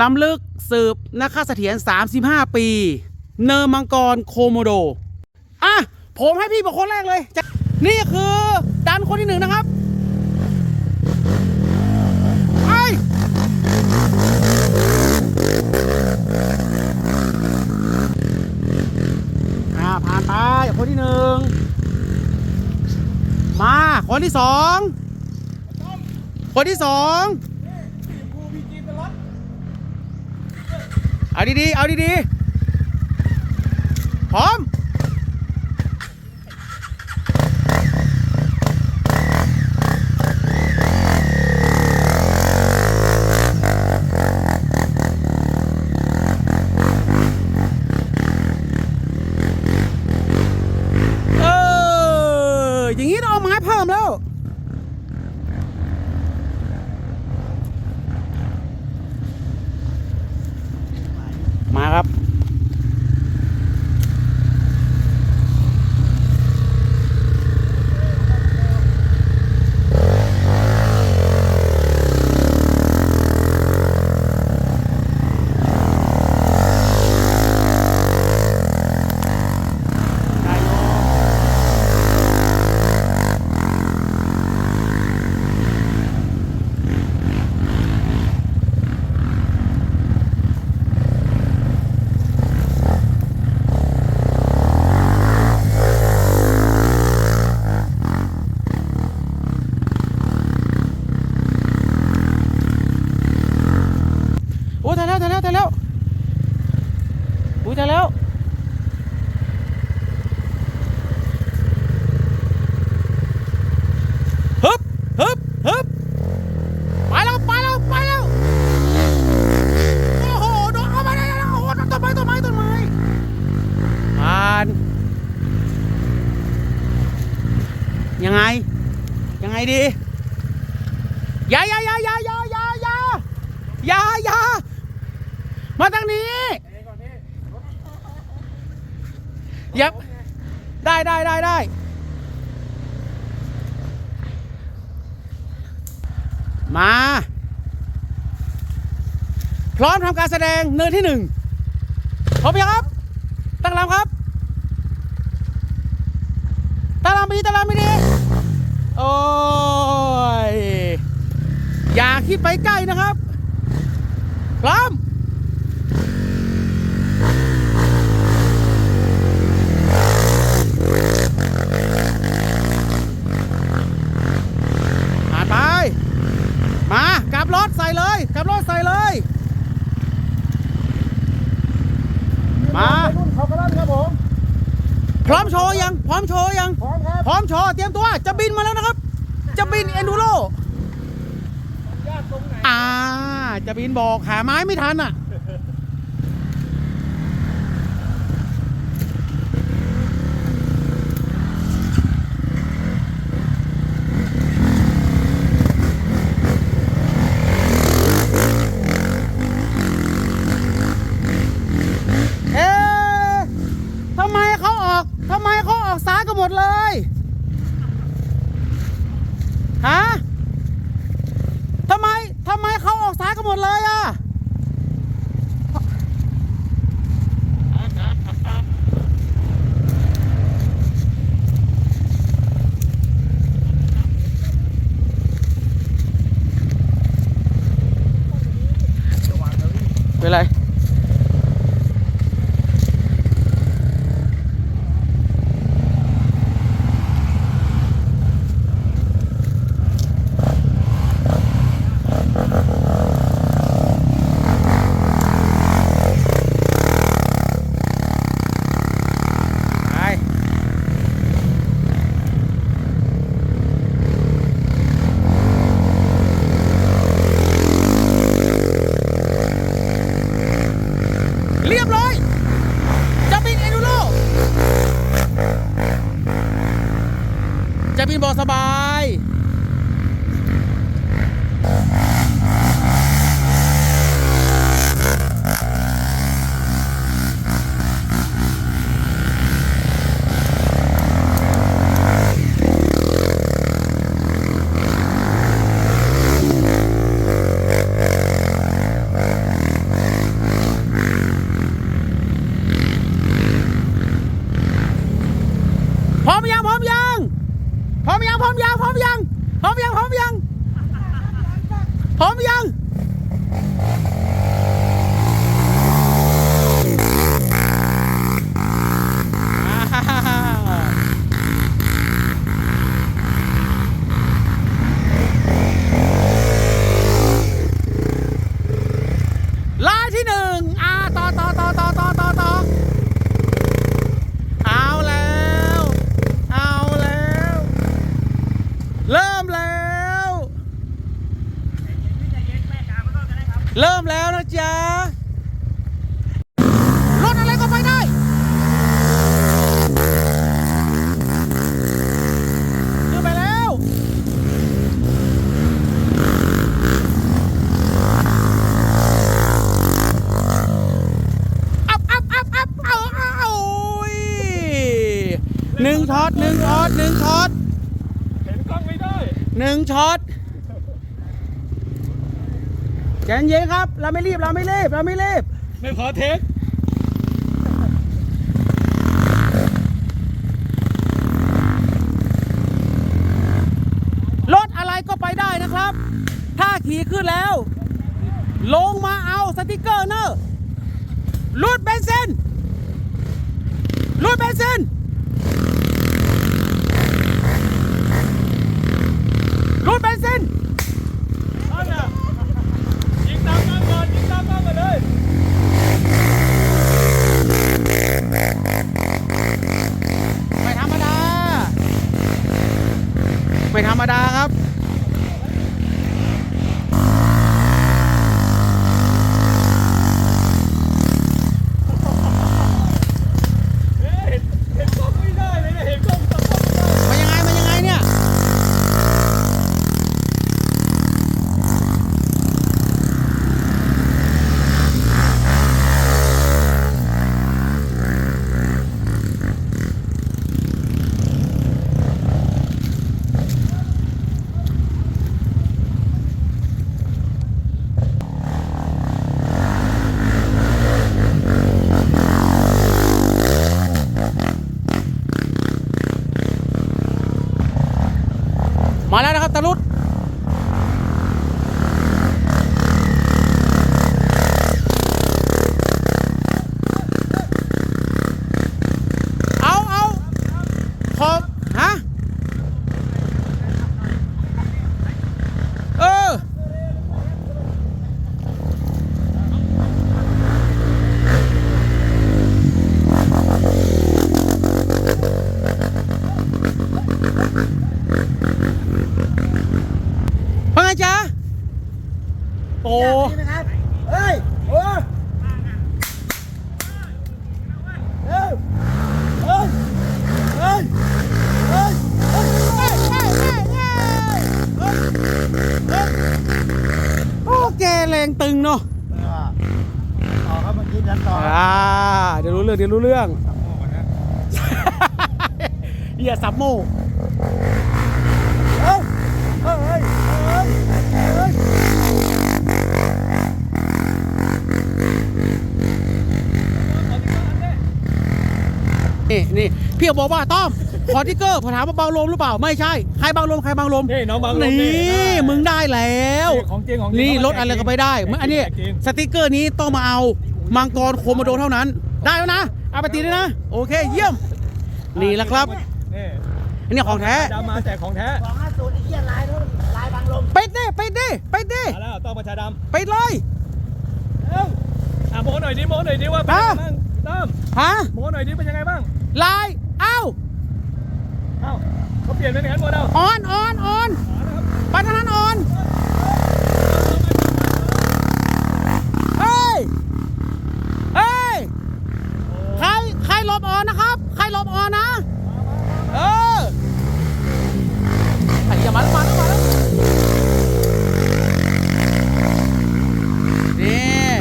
ล้ำลึกสืบนักฆ่าเสถียร35 ปี เนอร์มังกรโคโมโด อะ ผมให้พี่บอกคนแรกเลย นี่คือดันคนที่หนึ่งนะครับไปอ่าผ่านไปคนที่หนึ่งมา คนที่สอง คนที่สอง เอาดีๆ เอาดีๆ พร้อม แล้วตายแล้วอุ้ยตายแล้วฮึบฮึบฮึบไปแล้วไปแล้วไปแล้วโอ้โหโดนเข้าไปได้แล้วโอ้โหต้นไม้ต้นไม้ต้นไม้ผ่านยังไง ยังไงดียาอย่าอย่าอย่าอย่าอย่าอย่าอย่าอย่า มาทางนี้อย่าได้ได้ได้ได้มา พร้อมทำการแสดงเนินที่หนึ่งพร้อมยังครับ ตั้งลำครับ ตั้งลำไปดีตั้งลำไปดีโอ้ย อย่าคิดไปใกล้นะครับ พร้อม ผ่านไป มากลับรถใส่เลยกลับรถใส่เลย มา รุ่นเขากระลั่นครับผม พร้อมโชว์ยัง พร้อมโชว์ยัง พร้อมครับ พร้อมโชว์เตรียมตัว จะบินมาแล้วนะครับ จะบิ นเอนดูโรยากตรงไหนอ่า จะบินบอกหาไม้ไม่ทันอะ เอ๊ะทำไมเขาออกทำไมเขาออกซ้ายกันหมดเลย ฮะ ทำไม ทำไมเขาออกซ้ายกันหมดเลยอะ เป็น ไร ไป เรียบร้อย จะบินเอนูโร จะพี่บอกสบาย ริ่มแล้ว เริ่มแล้วนะจ๊ะ รถอะไรก็ไปได้ขึ้นไปแล้ว อัพยหนึ่งทอดหนึ่งทอดหนึ่งทอด หนึ่งช็อตใจเย็นๆครับ เราไม่รีบ เราไม่รีบ เราไม่รีบ ไม่ขอเทครถอะไรก็ไปได้นะครับ ถ้าขี่ขึ้นแล้ว ลงมาเอาสติกเกอร์เนอะรูดเบนซินรูดเบนซินรูดเบนซิน นั่นน่ะยิงตามกล้องก่อนยิงตามกล้องก่อนเลย ไม่ธรรมดา ไม่ธรรมดาครับ เอ๊ะเห็นเห็นกล้องไม่ได้เลยเนี่ยเห็นกล้องตามกล้องไม่ได้ มันยังไง มันยังไงเนี่ย มาแล้วนะครับตาลุดเอาเอาขอบฮะ เออ ว่าไงจ๊ะ โอ้เฮ้ยโอ้เฮ้ยเฮ้ยเฮ้ยเฮ้ยโอ้แกแรงตึงเนาะต่อครับเมื่อกี้ยันต่ออ่าเดี๋ยวรู้เรื่องเดี๋ยวรู้เรื่องเฮียซับโม นี่นี่พี่บอกว่าต้อมขอทิกเกอร์ผมถามว่าเบาลมหรือเปล่าไม่ใช่ใครเบาลมใครเบาลมนี่น้องบางลมนี่มึงได้แล้วนี่ของจริงของจริงนี่รถอะไรก็ไปได้มึงอันนี้จริง สติกเกอร์นี้ต้องมาเอามังกรโคโมโดเท่านั้น ได้แล้วนะเอาไปติดด้วยนะโอเคเยี่ยมนี่แหละครับนี่อันนี้ของแท้ดำมาแจกของแท้สองห้าศูนย์ไอ้เหี้ยลายนู้นลายบางลมไปดิไปดิไปดิมาแล้วต้องประชาดำไปเลยเอ้าอะโมหน่อยดิโมหน่อยดิว่าเป็นยังไงบ้างตั้มฮะ โมหน่อยดิเป็นยังไงบ้าง ลาย เอ้า เอ้าเขาเปลี่ยนเป็นอย่างนั้นหมดแล้วออนออนออนไปทางนั้นออน เฮ้ย เฮ้ย ใคร ใครหลบออนนะครับ ใครหลบออนนะ เออไอ้เหี้ยมาแล้วมาแล้วมาแล้วนี่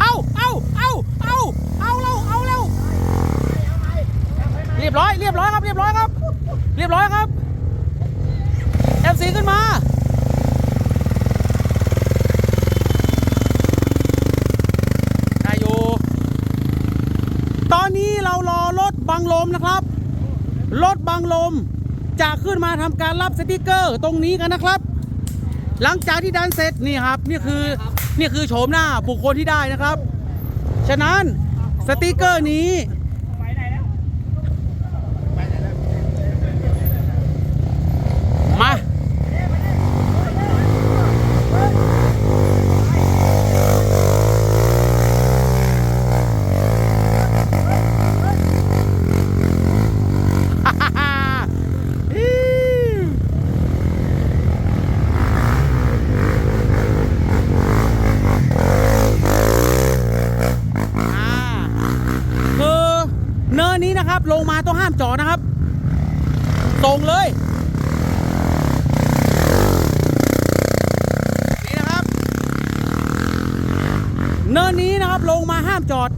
เอาเอาเอาเอาเอาเร็วเอาเร็วเรียบร้อย เรียบร้อยครับ เรียบร้อยครับ เรียบร้อยครับ FC ขึ้นมา ได้อยู่ ตอนนี้เรารอรถบั งลมนะครับ รถบังลมจะขึ้นมาทำการรับสติกเกอร์ตรงนี้กันนะครับ หลังจากที่ดันเสร็จนี่ครับนี่คือนี่คือโฉมหน้าบุคคลที่ได้นะครับ ฉะนั้นสติกเกอร์นี้ มา นะครับ ลงมาต้องห้ามจอดนะครับ ส่งเลย นี่นะครับ เนินนี้นะครับลงมาห้ามจอด